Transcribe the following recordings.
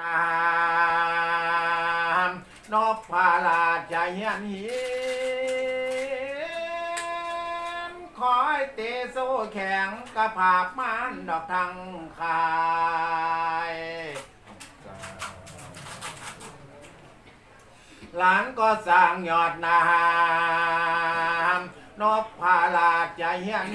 นามนบพาลาใจเฮียนหินคอยเตโซแข็งกระผาบมันดอกทางคายหลานก็สร้างยอดนามนบพาลาใจเฮียน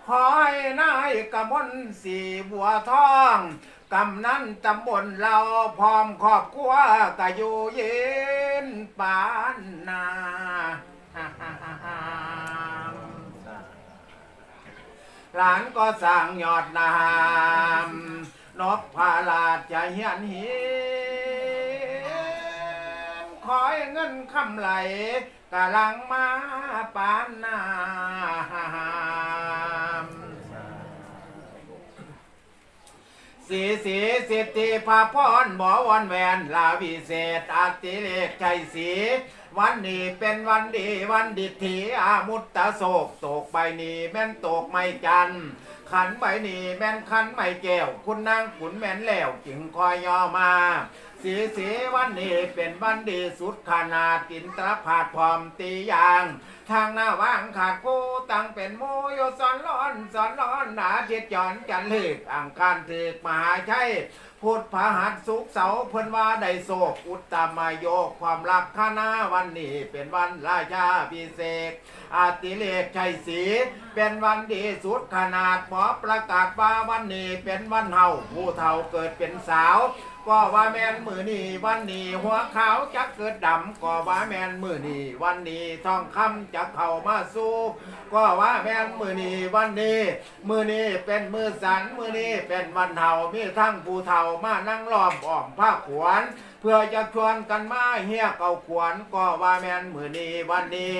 หินคอยนายกำมลสีบัวทองกำนั้นตำบลเราพร้อมครอบครัวก็อยู่เย็นปานนาหลานก็สร้างยอดนามนบพาลาดจะเฮียนหินคอยเงินคำไหลกะลังมาปานนาม สีสีสิทธิภาพรหมอวันแวนลาวิเศษอาติเลกใจสี วันนี้เป็นวันดีวันดิถีอามุตตะโศกตกใบนี้แม่นตกไม่จันขันใบนี้แม่นขันไม่แก้ว คุณนางขุนแม่นแล้วจึงคอยย่อมา สีสีวันนี้เป็นวันดีสุดขนาดกินตระผาดพร้อมตียาง ทางหน้าว่างขาดกูตั้งเป็นโมโยสอนร้อนสอนร้อนหนาเทียจอนจันลึกอ่างการถึกมหาชัยพุทธพหัสสุกเสาเพิ่นว่าได้โศกอุตตมายโยกความรักข้าหน้าวันนี้เป็นวันราชาพิเศษอาติเลกชัยศรีเป็นวันดีสุดขนาดหมอประกาศว่าวันนี้เป็นวันเฮาผู้เฒ่าเกิดเป็นสาว ก็ว่าแม่นมือนี้วันนี้หัวขาวจะเกิดดำก็ว่าแม่นมือนี้วันนี้ทองคำจะเข้ามาสู้ก็ว่าแม่นมือนี้วันนี้ มือนี้เป็นมือสันมือนี้เป็นวันเฒ่ามีทั้งผู้เฒ่ามานั่งล้อมอ้อมผ้าขวนเพื่อจะชวนกันมาเฮียเก่าขวนก็ว่าแม่นมือนี้วันนี้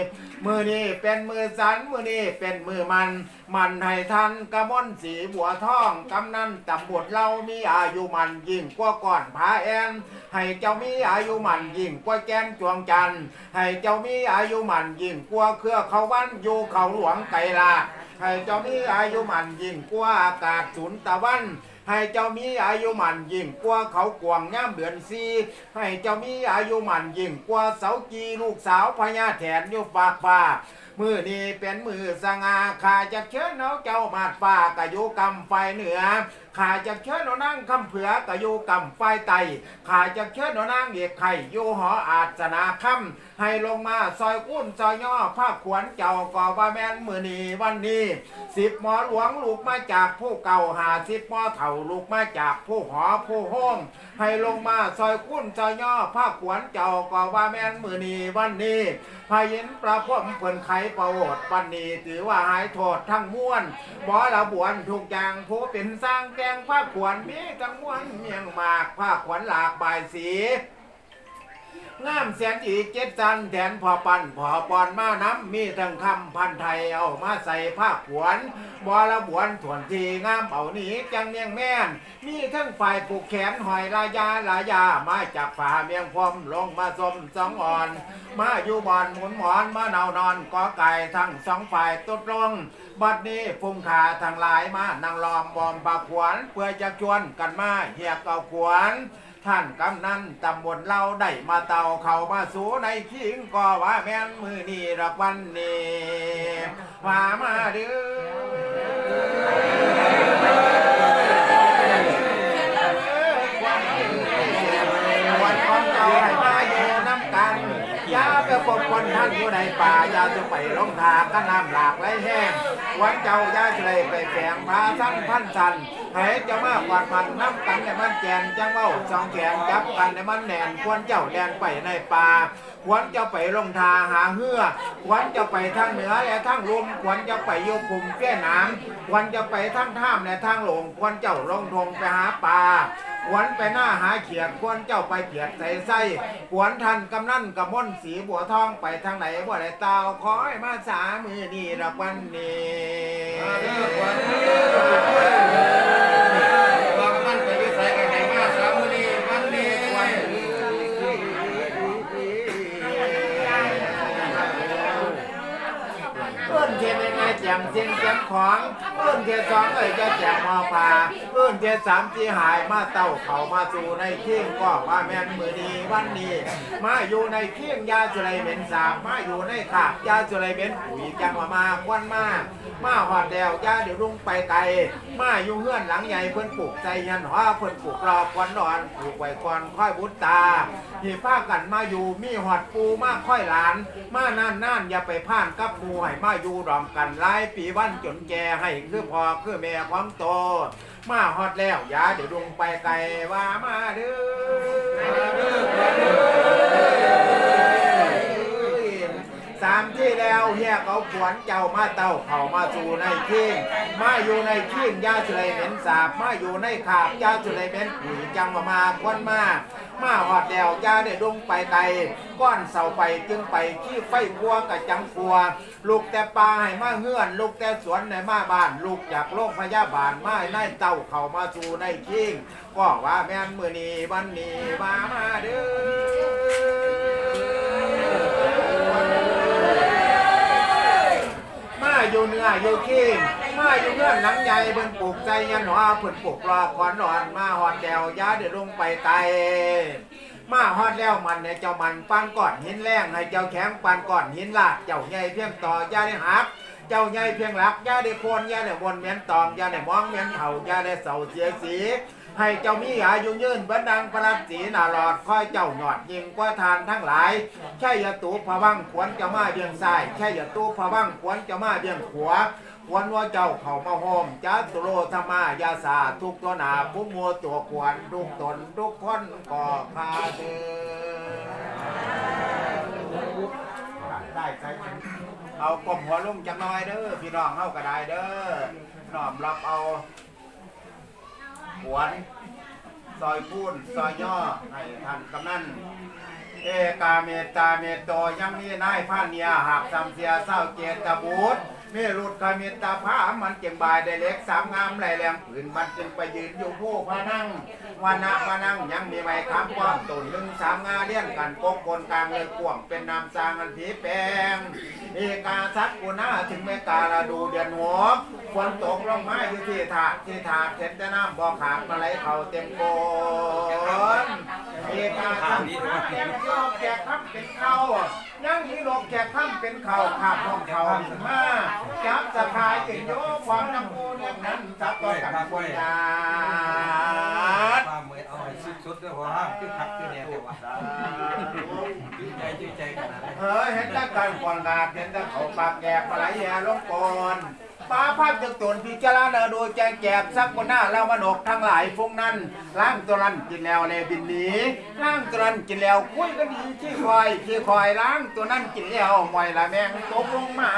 มือนี้เป็นมือสันมือนี้เป็นมือมัน มันให้ทันกระมนสีบัวทองกำนันตำบดเรามีอายุมันยิ่งกว่าก่อนพาแอนให้เจ้ามีอายุมันยิ่งกว่าแกนจวงจันทร์ให้เจ้ามีอายุมันยิ่งกว่าเครือเขาวันอยู่เขาหลวงไกลลาให้เจ้ามีอายุมันยิ่งกว่าอากาศสุนตะวันให้เจ้ามีอายุมันยิ่งกว่าเขากวางย่ามเดือนซีให้เจ้ามีอายุมันยิ่งกว่าเสากีลูกสาวพญาแถนอยู่ปากฟ้า มือนี้เป็นมือสง่าข้าจะเชิญเอาเจ้ามาดฟ้ากะยุกำไฟเหนือข้าจะเชิญเอานั่งคำเผือกะยุกำไฟไตข้าจะเชิญเอานั่งเอกไข่อยู่หออาสนาคำให้ลงมาซอยกุ้นซอยย่อผ้าขวนเจ้าก่อว่าแม่นมือนี้วันนี้สิบหมอหลวงลูกมาจากผู้เก่าหาสิบหมอเถ่าลูกมาจากผู้หอผู้ห้องให้ลงมาซอยกุ้นซอยย่อผ้าขวนเจ้าก่อว่าแม่นมือนี้วันนี้พายินประพมเพิ่นไขประโวดปันนีถือว่าหายโทษทั้งม้วนบ่ละบวนทุกอย่างผู้เป็นสร้างแกงผ้าขวนมีกังวลเมียงหมากผ้าขวนหลากบายสี งามแสนอีกเจ็ดจันแทนพอปันพอปอนมาน้ำมีทั้งคำพันไทยเอามาใส่ผ้าขวนบอละบวนถวนทีงามเอาหนีจังเมียงแม่น มีทั้งฝ่ายผูกแขนหอยลายาลายามาจากฝ่าเมียงพรมลงมาสมสองอ่อน มาอยู่บอนหมุนหมอนมาเนานอนกอไก่ทั้งสองฝ่ายตดลงบัดนี้ฟุงขาทั้งหลายมานั่งล้อมบอมปากขวนเพื่อจะชวนกันมาเหียกเอาขวน ท่านกำนันตำบลเราได้มาเตาเข้ามาสู่ในคิงก็ว่าแม่นมือนี่รักวันนี้มามาเด้อวันของเจ้าให้มาอยู่น้ำกันอยาไป พบคนท่านผู้ในป่าอย่าจะไปลงทางก็น้ำหลากไหลแห้งวันเจ้าย่าเลยไปแฝงพาสั้นพันสันให้เจ้ามากกว่าพันน้ำกันในมันแกนจังเว้าสองแขนจับกันในมันแหนนควรเจ้าแดนไปในป่าควรจะไปลงทาหาเหือควรจะไปทางเหนือและทางลมควรจะไปโยกคุมเปี้ยน้ำควรจะไปทางท่ามและทางหลงควรเจ้าลงทงไปหาปลาควรไปหน้าหาเขียดควรเจ้าไปเขียดใส่ไส้ควรทันกำนั่นกำม่นสีบัวทองไปทางไหนบ่ได้เตาขอให้มาสามือนี่รับวันนี้ บอกมันไปอยู่ไสกันไหนมาสามมื้อนี้วันนี้วัน เพื่อนเทียนยังไงแจ่ มเสียงแจ่มของเอื้นเทียสองเอ้ยจะแจกมอปลาเอื้นเทียสามที่หายมาเต้าเขามาสู่ในเที่ยงก็ว่าแม่นมือดีวันนี้มาอยู่ในเที่ยงยาสุไรเหม็นสาบมาอยู่ในขาบยาสุไรเหม็นปุ๋ยจังมามาควันมามาหอดแล้วยาเดี๋ยวรุ่งไปไกลมาอยู่เฮือนหลังใหญ่เพิ่นปลูกใจยันหอเพิ่นปลูกรอบควันนอนปลูกไว้ก่อนค่อยบุตตาที่ผ้ากันมาอยู่มีหอดปูมาค่อยหลาน มานั่นนั่นอย่าไปพ่านกับปูให้มาอยู่รอมกันหลายปีวันจนแก่ให้คือพอคือแม่ความโต มาฮอดแล้วยาเดี๋ยวดวงไปไกลว่ามาเด้อ สามที่แล้วเฮียเขาขวนเจ้ามาเต้าเขามาสู่ในขี้งมาอยู่ในขี้งยาสุไรเหม็นสาบมาอยู่ในขาบยาสุไรเหม็นปุ๋ยจังมามาควนมา มาหอดแล้วยาได้ดงไปไกลก้อนเสาไปจึงไปขี้ไฟกลัวกับจังกลัว ลูกแต่ปลาให้มาเงื่อน ลูกแต่สวนในมาบ้าน ลูกจากโรงพยาบาลมาในเต้าเขามาสู่ในคิงก็ว่าแม่นมือนีวันนี้มามาเด้อมา อยู่เหนื้ออยู่ขี้งมาอยู่เงื่อนหลังใหญ่เพิ่นปลูกใจยันหนอเพิ่นปลูกรอขอนนอนมาหอดแดวยาเดี๋ยวลงไปไกลมาฮอดแล้วมันเนี่ยเจ้ามันปานก้อนหินแรงให้เจ้าแข็งปานก้อนหินลาดเจ้าใหญ่เพียงต่อย่าได้หักเจ้าใหญ่เพียงหลักย่าได้โคนย่าได้บนเมียนตองย่าได้มองเมียนเขาย่าได้เสาเสียสี ให้เจ้ามีอายุยืนบันดังประลัดสีนาหลอดค่อยเจ้าหยอดยิงกว่าทานทั้งหลายแค่ยาตูพะวังขวนจ้ามาเบียงซ้ายแค่ยาตูพะวังขวนจ้ามาเบียงขวาควรว่าเจ้าเขามาโฮมจัตุโรธรรมายาสาทุกตัวหนาผู้มัวตัวควรทุกตนทุกคนก็พาเดินได้ใช่เอากลมหัวลุ่มจังน้อยเด้อพี่น้องเข้าก็ได้เด้อน้อมรับเอา หวนซอยพูนซอยย่อให้ท่านกำนันเอกาเมตตาเมตโตยังมีนายพาเนียหักจำเสียเศร้าเจตบุตร มีรุดกาเมตตาพามันเก็บบายได้เล็กสามงามไหลแรงผืนมันจึงไปยืนอยู่ผู้พระนั่งวานะพระนั่งยังมีใบคำป้อมตุนหนึ่งสามงาเลี้ยนกันโกกคนกลางเลยกวงเป็นนามสร้างอันผีแปงเอกาสักกุณาถึงเมกาลาดูเดือนหัวฝนตกลงมาอยู่ที่ถาดที่ถาดเห็นแต่น้ำบ่อขาดมาไหลเข่าเต็มโกนเอกาทำข้าแกงโลกแจกข้ามเป็นเขา ยังมีโลกแจกข้ามเป็นเขาขาดของเขามาจับสะพายจึงโยความน้ำมูเนี่ยนั้นจับตัวกับกุญยาป้าเหมือนเอาให้สุดๆด้วยเพราะว่าคือคักคือแน่แต่ว่าชื่นใจชื่นใจขนาดเฮ้ยเห็นแต่การกวนกาดเห็นแต่เขาปากแก่ปลาไหลแย่ลงก่อน ปลาภาพจากตนพิจารณาดูแจงแจบซักบนหน้าแล้วมันอกทั้งหลายฟุ้งนั้นล้างตัวนั้นกินแล้วเลยบินหนีล้างตัวนั้นกินแล้วคุยก็ดีขี้คอยขี้คอยล้างตัวนั้นกินแล้วมอยละแมงตกลงมา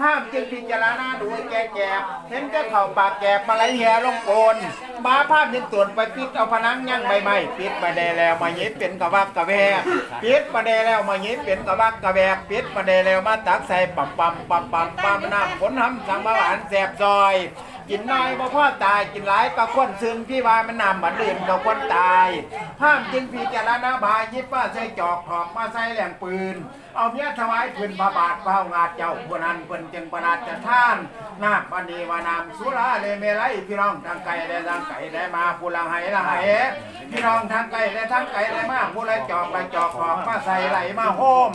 ภาพจึงพิจารณาดูแก่แก่เห็นก็เข่าปากแกบมาไหลแห่ลงโกนมาภาพยังตรวนไปปิดเอาพนังยังใบไม้ปิดมาได้แล้วมาเย็บเป็นกระวักกระแวกปิดมาได้แล้วมาเย็บเป็นกระวักกระแวกปิดมาได้แล้วมาตักใส่ปั๊มปั๊มปั๊มปั๊มปั๊มน้ำผลทำสังบาหวานแสบซอย กินน้อยบ่พ่อตายกินหลายก็คนซึงพี่ว่ามันนำมันดื่มก็คนตายภาพจึงพิจารณาบายยิบมาใส่จอกหอกมาใส่แหลมปืน เอาเมียถวายพื้นพระบาทเฝ้างาเจ้าผู้นั้นเพิ่นจึงประนาจะท่านนาปณีวานามสุราเลเมไลพี่น้องทางไกลและทางไกลได้มาผู้ละไหละไหพี่น้องทางไกลและทางไกลได้มาผู้ละจอกละจอกหอกมาใส่ไหลมาโฮม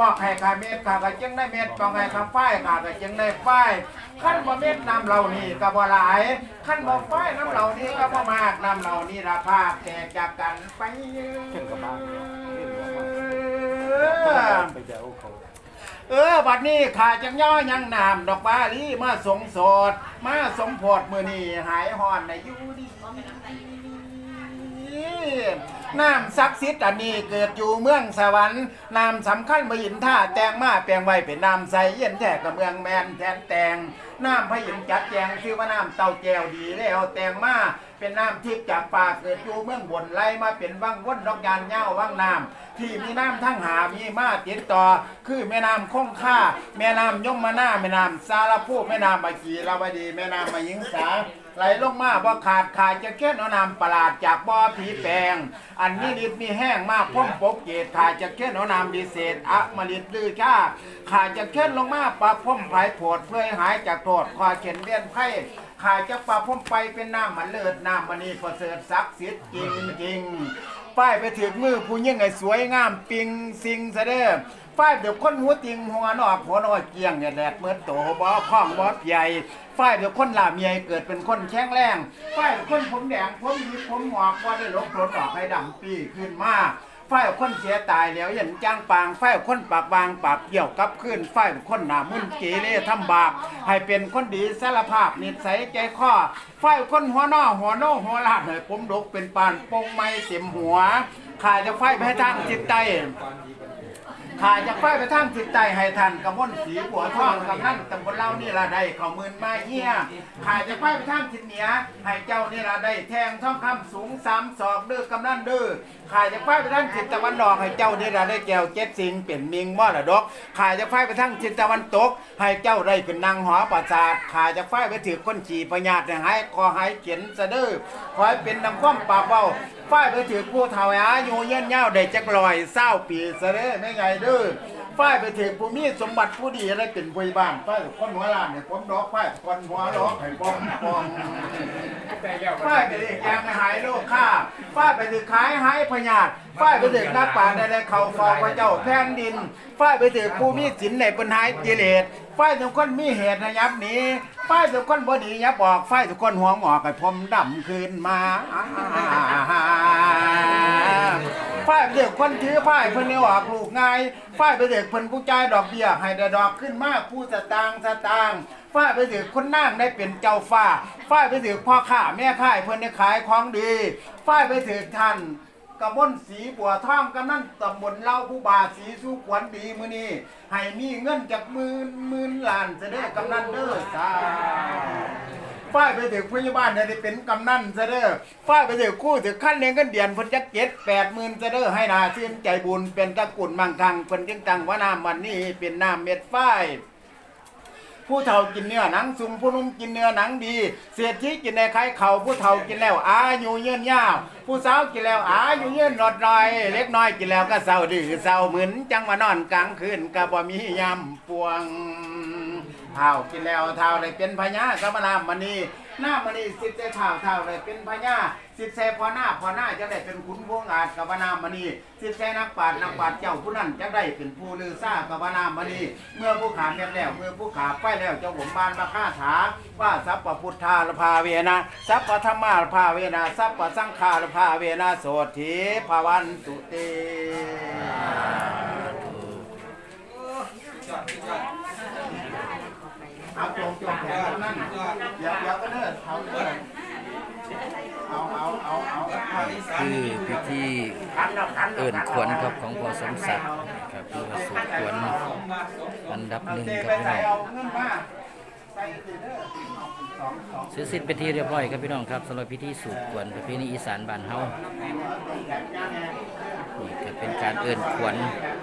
บอกให้ข้าเม็ดข้าก็จึงได้เม็ดบอกให้ข้าฝ้ายข้าก็จึงได้ฝ้ายขั้นบ่เม็ดนำเหล่านี้ก็บ่หลายขั้นบ่ฝ้ายน้ำเหล่านี้ก็บ่มากนำเหล่านี้ราคาแตกจากกันไปเช่นกับบ้านเออบัดนี้ข้าจังย่อยังนามดอกบาลีมาสงสดมาสมโพธมือนี่หายห่อนในยูดี น้ำศักดิ์สิทธิ์อันนี้เกิดอยู่เมืองสวรรค์น้ำสำคัญมหินท่าแตงมาแปลงไว้เป็นน้ำใสเย็นแท้กับเมืองแมนแทนแตงน้ำพระหินจัดแจงชื่อว่าน้ำเต้าแก้วดีแล้วแตงมาเป็นน้ำทิพย์จากป่าเกิดอยู่เมืองบนไล่มาเป็นวังวนดอกยานเง่าวังน้ำที่มีน้ำทั้งหามีมาติดต่อ คือแม่น้ำคงค่า แม่น้ำยมมานาแม่น้ำสารพูแม่น้ำมากีราวดี แม่น้ำมายิงสา ไหลลงมาบ่ขาดขาดจะแค่นอนำประหลาดจากบ่อผีแปลงอันนี้ดิบมีแห้งมากพ้มปกเกตขาดจะแค่นอนำดีเศษอะมฤตลือชาขาดจะแค่ลงมาปลาพ้มไผ่โผดเพื่อห้หายจากโทษคอเข็นเลียนไพ่ขาดจะปลาพ้มไปเป็นน้ำมันเลิศน้ำมันนี่ประเสริฐศักดิ์สิทธิ์จริงจริงป้ายไปถึงมือผู้ยิ่งไงสวยงามปิงสิงเสด้อฝ้ายเดี๋ยวคนหัวติงหัวนอกหัวนอยเกียงเนี่ยแดดเหมือนโตบ่พ้องบ่ใหญ่ ฝ้ายเดี๋ยวคนลาเมียเกิดเป็นคนแข็งแรงฝ้ายเดี๋ยวคนผมแดงผมหยิบผมหงอกว่าได้ลบลนออกให้ดำปีขึ้นมาฝ้ายคนเสียตายแล้วยันจ้างปางฝ้ายคนปากวางปากเกี่ยวกับขึ้นฝ้ายคนหนามึนเกเรทำบาปให้เป็นคนดีสารภาพนิสัยใจคอฝ้ายคนหัวนอหัวโนหัวลาดให้ผมดกเป็นปานโปงไม้เต็มหัวขายจะไฟไปทางจิตใจ ขาจากไฟไปทางจิตใจให้ทันกำมลสีหัวทองกำนั่นตำบลเล่านี่ละได้เขามืนมาเฮียขาจากไฟไปทางจิตเหนือให้เจ้านี่ละได้แทงทองคำสูงสามศอกเด้อกำนั่นเด้อ ขายจากไฟไปทางทิศตะวันออกให้เจ้าได้ระได้แก้วเจ็ดสิงเป็นมิงมรดกขายจากไฟไปทางทิศตะวันตก ให้เจ้าได้เป็นนางหอประสาทขายจากไฟไปถือคนขี่พญาตให้หายคอหายเขียนสะด้อขอให้เป็นนำความปากเบาฝ้ายไปถือผู้เฒ่าอายุเย็นยาได้จักลอยเศร้าปีสะเด้อไม่ไงเด้อ ฝ้ายไปเถึงผู้มีสมบัติผู้ดีอะไรเป็นผู้บ้านฝ้ายคนหัวล้านเนี่ยผมดอกฝ้ายคนหัวล้อให้ปองปองฝ้ายไปเถึงยางหายโลกข้าฝ้ายไปถึงขายหายพญาตฝ้ายไปถึงนักป่าในในเขาฟองพระเจ้าแผ่นดินฝ้ายไปถึงผู้มีศีลในปัญหากิเลสฝ้ายทุกคนมีเหตุนะยับนี้ฝ้ายทุกคนบ่ดียับบอกฝ้ายทุกคนหัวหงอกให้ผมดำคืนมา ฝ้ายไปเด็กคนถือฝ้ายเพิ่นนี่ออกลูกง่ายฝ้ายไปเด็กเพิ่นผู้จ่ายดอกเบี้ยให้ได้ดอกขึ้นมากผู้สตางค์สตางค์ฝ้ายไปเด็กคนนั่งได้เป็นเจ้าฟ้าฝ้ายไปเด็กพ่อข้าแม่ข้ายเพิ่นได้ขายของดีฝ้ายไปเด็กท่านกระบนสีบัวท่องกำนั่นตำบลเล่าผู้บาสีสู้ขวัญดีมือนี้ให้มีเงินจากหมื่นหมื่นล้านจะได้กำนันเด้อสา ฝ้ายไปถึงพยาบาลเนี่ยได้เป็นกำนันซะเด้อฝ้ายไปถึงคู่ถึงขั้นเลี้ยงกันเดียนเพิ่นจักเจ็ดแปดหมื่นซะเด้อให้นาชื่นใจบุญเป็นตะกรุดมังคังเพิ่นจึงตั้งว่าน้ำวันนี้เป็นน้ำเม็ดฝ้ายผู้เฒ่ากินเนื้อหนังซุ่มผู้นุ่มกินเนื้อหนังดีเศรษฐีกินในไข่เขาผู้เฒ่ากินแล้วอายุยืนยาว ผู้สาวกินแล้วอาอยุยืนหนอดน้อย เล็กน้อยกินแล้วก็เศร้าดื้อเศร้าเหมือนจังมานอนกลางคืนก็บ่มียำปวงเท่ากินแล้วเท่าเลยเป็นพญาสมนามมณี หน้ามณีสิทธิ์ใจเท่าเท่าเลยเป็นพญาสิทธิ์ใจพอหน้าพอหน้าจะได้เป็นขุนพวงอาจกับนามมณีสิทธิ์ใจนักปราชญ์นักปราชญ์เจ้าผู้นั้นจะได้เป็นผู้ลือซ่ากับนามมณีเมื่อผู้ขามีแล้วเมื่อผู้ขาไปแล้วเจ้าผมบานมาฆ่าถาว่าสัพพพุทธาลภาเวนะสัพพธรรมาลภาเวนะสัพพสังฆาลภาเวนะโสธีภาวันตุเต ยอดยอด เอาจงจงแขนตรงนั้น เดี๋ยวเดี๋ยวก็เนิดเอาเนิดเอาเอาเอาเอาคือพิธีเอิ่นขวัญครับของพอสมศักดิ์ครับคือว่าสูตรขวัญอันดับหนึ่งครับพี่น้องเอาเงินมาใส่เด้อสองสองเสร็จสิ้นเป็นที่เรียบร้อยครับพี่น้องครับสำหรับพิธีสูตรขวัญประเพณีอีสานบ้านเฮา นี่ก็เป็นการเอิ่นขวัญ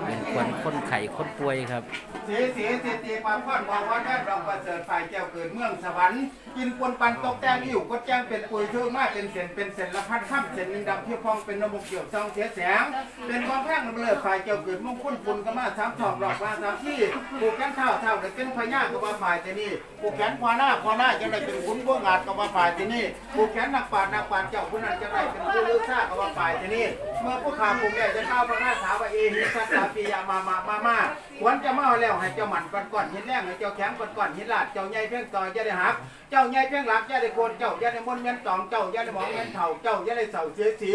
เอิ่นขวัญคนไข้คนป่วยครับสีสีสีตีปาพอดบอกว่าแม่ดอกประเสริฐฝ่ายเจ้าเกิดเมืองสวรรค์กินปนปันตกแจ้งอิ่วก็แจ้งเป็นปุยเทือมากเป็นเส้นเป็นเส้นละพันข้ามเส้นหนึ่งดำเพียบพองเป็นระบบเกี่ยวซองเสียแสง เป็นความแพงระเบิดฝ่ายเจ้าเกิดมงคลปุนก็มาสามทองดอกมาสามที่ผูกแขนเท่าเท่าได้เป็นพญาก็ว่าฝ่ายที่นี่ผูกแขนพอหน้าพอหน้าจะได้เป็นขุนพวกงาดก็ว่าฝ่ายที่นี่ผูกแขนนักปราชญ์นักปราชญ์เจ้าผู้นั้นจะได้เป็นผู้เลือซ่าก็ว่าฝ่ายที่นี่เมื่อผู้ขาผูกแก่จะเข้าพระหน้าถามว่าเอหิสัสสาปียามามามามาควรจะมาเอาแล้วให้เจ้าหมันก่อนก่อนหินแรงให้เจ้าแข็งก่อนก่อนหินลาดเจ้าใหญ่เพียงต่อจะได้หัก เจ้าใหญ่เพียงหลักจะได้โกนเจ้าจะได้มนเงินตองเจ้าจะได้หมองเงินเถ่าเจ้าจะได้เสาเสียสี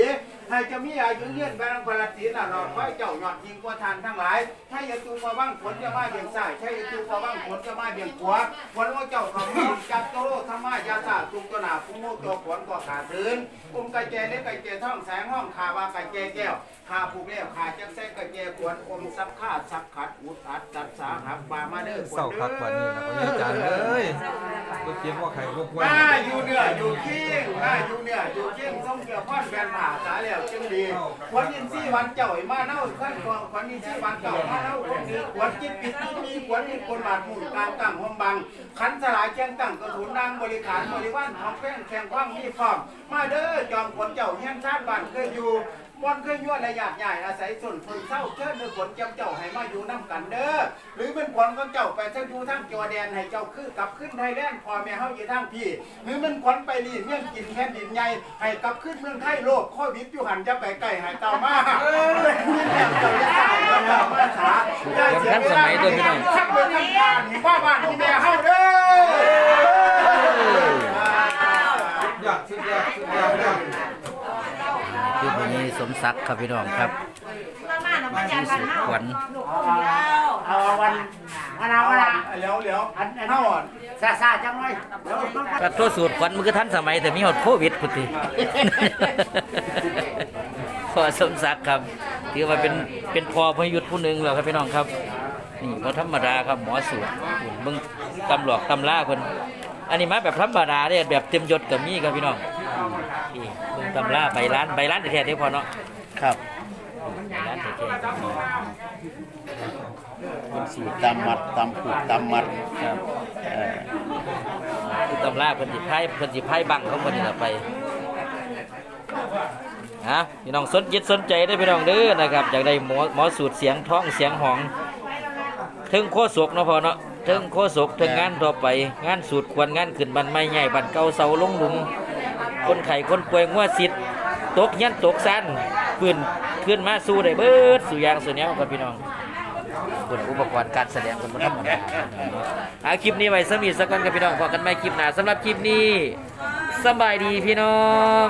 ให้เจ้ามีอายุยืนไปรังพลัดศีลน่ะรอดไว้เจ้าหยอดยิงกว่าทานทั้งหลายถ้าอย่าจูงมาบ้างผลจะมาเบี่ยงซ้ายถ้าอย่าจูงมาบ้างผลจะมาเบี่ยงขวาผลว่าเจ้าเขามีจับโตโลธรรมายาสาจุงตัวหนาผู้โมตัวผลก็ขาดพื้นอุ้มไก่แก่เล็กไก่แก่ท้องแสงห้องขาวาไก่แก่แก้วขาผูกเลี้ยวขาจักแซ่กระเจกวนอมสับข้าดสับขัดอุดอัดจัดสาหักปลามาเด้อเศร้าคักกว่านี้นะพ่อใหญ่จานเอ้ยก็เก็บว่าไข่ลูกไว้มาอยู่เหนืออยู่เคียงมาอยู่เหนืออยู่เคียงส่งเกี่ยวพ่อนแฟนผ่าสาแล้วจึงดีวันยินซี่วันเจ้าไอ้มาเน่าขั้นกองวันยินซี่วันเก่ามาเน่าคนถือขวดจิตปิดที่มีขวดมีคนบาดหมุนกลางตั้งหอมบังขันสลายเชียงตั้งกระถุนนางบริขารบริวารของแป้งแข่งความมีพร้อมมาเด้อจอมขนเจ้าเฮียนชาติบ้านเคยอยู่ บอนเคยยั่วระยะใหญ่อาศัยส่วนคนเศร้าเชิญเด้อขนจำเจ้าให้มาอยู่น้ำกันเด้อหรือเป็นขนของเจ้าไปเส้นอยู่ทั้งจอแดนให้เจ้าคือกลับขึ้นไทยแลนด์พอแม่เฮาอยู่ทั้งพี่ หรือมันขนไปลีเมืองกินแผ่นดินใหญ่ให้กลับขึ้นเมืองไทยโลกโควิดอยู่หันจะไปไกลให้เต่ามาเอ้ยเจ้าจะตายเจ้ามมาสาอย่าเสียเวลาขับรถทำการที่บ้านบ้านที่แม่เฮาเด้ออยอดสุดยอดสุดยอดยอด คือวันนี้ส มศักดิ์ครับพี่น้องครับมามาหนูมาจากบ้านเฮาขวัญลูกคนเดียวเอาวันวันเอาวันเลียวเหลียวอันอันเฮาอะซาซาจังเลยเดี๋ยวมันก็ก็โทษสูตรขวัญมันคือทันสมัยแต่มีหดโควิดพุทธิพอสมศักดิ์ครับถือว่าเป็นเป็นพอพยุทธผู้หนึ่งแล้วครับพี่น้องครับนี่บ่ธรรมดาครับหมอสูตรเบิ่งตำหลอกตำล่าเพิ่นอันนี้มาแบบธรรมดาเด้แบบเต็มยศก็มีครับพี่น้องนี่เบิ่ง ตำล่าใบล้านใบล้านแท้ๆเด้อพอเนาะครับใบล้านแท้ๆครับเป็นสูตรตำมัดตำผูกตำมัดครับเออคือตำราเพิ่นสิไพ่เพิ่นสิไพ่บังของเพิ่นนี่ล่ะไปฮะพี่น้องสนจิตสนใจได้อพี่น้องเด้อนะครับอยากได้หมอหมอสูตรเสียงท้องเสียงหองถึงโคศกเนาะพอเนาะถึงโคศกถึงงานต่อไป งานสูตรควรงานขึ้นบันไม้ใหญ่บันเก่าเสาลงหลุม คนไข้คนป่วยงัวสิทธิ์ตกยันตกสั้นปืนขึ้นมาสู้ได้เบิดสู่ยางสู่แนวครับพี่น้องคนอุปกรณ์การแสดงคนบนธรรมดาเอาคลิปนี้ไว้สมีสักก่อนครับพี่น้องพอกันไม่คลิปหน้าสำหรับคลิปนี้สบายดีพี่น้อง